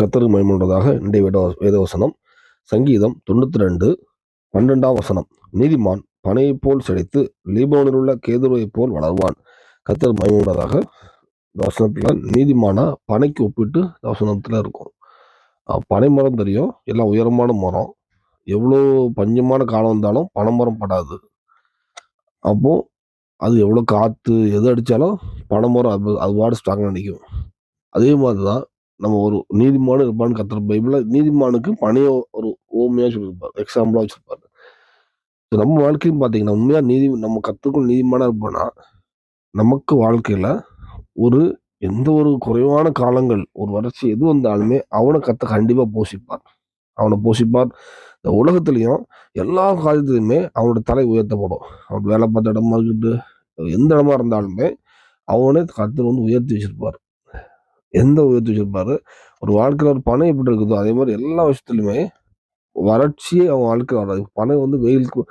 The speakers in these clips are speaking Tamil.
கத்தருக்கு மயமுள்ளதாக இன்றைய வேத வேதவசனம். சங்கீதம் தொண்ணூற்றி ரெண்டு பன்னெண்டாம் வசனம். நீதிமான் பனையைப் போல் செழித்து லீபோனில் உள்ள கேதுருவைப் போல் வளர்வான். கத்தர் மயமுள்ளதாக வசனத்தில் நீதிமானா பனைக்கு ஒப்பிட்டு வசனத்தில் இருக்கும். பனை மரம் தெரியும். எல்லாம் உயரமான மரம். எவ்வளோ பஞ்சமான காலம் வந்தாலும் பனைமரம் படாது. அப்போது அது எவ்வளோ காற்று எது அடித்தாலும் பனைமரம் அது அது பாடு ஸ்ட்ராங்காக நிற்கும். அதே மாதிரி தான் நம்ம ஒரு நீதிமான் இருப்பான்னு கத்துற பைபிளில் நீதிமானுக்கு பணியை ஒரு ஓமையாக சொல்லியிருப்பார் எக்ஸாம்பிளாக வச்சுருப்பாரு. ஸோ நம்ம வாழ்க்கையும் பார்த்தீங்கன்னா உண்மையாக நீதி நம்ம கற்றுக்கும் நீதிமானாக இருப்போம்னா நமக்கு வாழ்க்கையில் ஒரு எந்த ஒரு குறைவான காலங்கள் ஒரு வறட்சி எது வந்தாலுமே அவனை கத்த கண்டிப்பாக போஷிப்பார். அவனை போஷிப்பார். இந்த உலகத்துலேயும் எல்லா காலத்துலையுமே அவனோட தலை உயர்த்தப்படும். அவன் வேலை பார்த்த இடமா இருக்கட்டு எந்த இடமா இருந்தாலுமே அவனே கத்தர் வந்து உயர்த்தி வச்சிருப்பார். எந்த உயர்த்தி வச்சிருப்பாரு ஒரு வாழ்க்கையில் ஒரு பணம் எப்படி இருக்குதோ அதே மாதிரி எல்லா விஷயத்துலையுமே வறட்சியே அவன் வாழ்க்கையில் வராது. பனை வந்து வெயிலுக்கு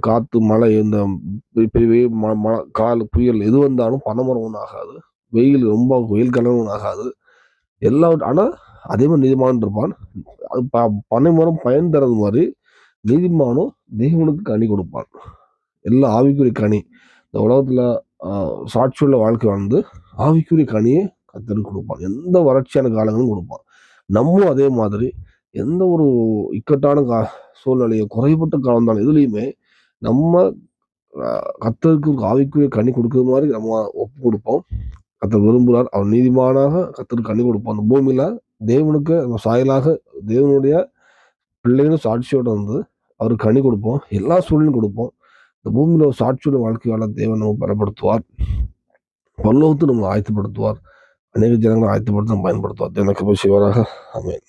காற்று மழை இந்த பெரிய வெயில் ம- ம- கால் புயல் எது வந்தாலும் பனைமரம் ஒன்றும் ஆகாது. வெயில் ரொம்ப வெயில் காலம் ஒன்றும் ஆகாது. எல்லா ஆனால் அதே மாதிரி நீதிமான் இருப்பான். அது ப பனைமரம் பயன் தரது மாதிரி நீதிமானும் தேவனுக்கு கனி கொடுப்பான். எல்லா ஆவிக்குரிய கனி. இந்த உலகத்தில் சாட்சியுள்ள வாழ்க்கை வாழ்ந்து ஆவிக்குரிய கனியை கத்தருக்கு கொடுப்பான். எந்த வறட்சியான காலங்களும் கொடுப்பான். நம்மும் அதே மாதிரி எந்த ஒரு இக்கட்டான கா சூழ்நிலையோ குறைபட்ட காலம் தான் எதுலேயுமே நம்ம கத்தருக்கு கர்த்தருக்கு ஆவிக்குரிய கனி கொடுக்குற மாதிரி நம்ம ஒப்பு கொடுப்போம். கத்தர் விரும்புகிறார். அவர் நீதிமானாக கத்தருக்கு கனி கொடுப்போம். அந்த பூமியில் தேவனுக்கு நம்ம சாயலாக தேவனுடைய பிள்ளைகளும் சாட்சியோடு வந்து அவருக்கு கனி கொடுப்போம். எல்லா சூழலும் கொடுப்போம். இந்த பூமியில் ஒரு சாட்சியோட வாழ்க்கையால தேவன் நம்ம பலப்படுத்துவார். பல்லவத்து நம்ம ஆயத்தப்படுத்துவார். ಅನೇಕ ಜನಗಳು ಆಯ್ತು ಬಿಟ್ಟು ನಮ್ಮ ಮೈನ್ ಬಿಡ್ತಾವ ದೇವನ ಕಬ್ಬ ಶಿವರ ಆಮೇಲೆ.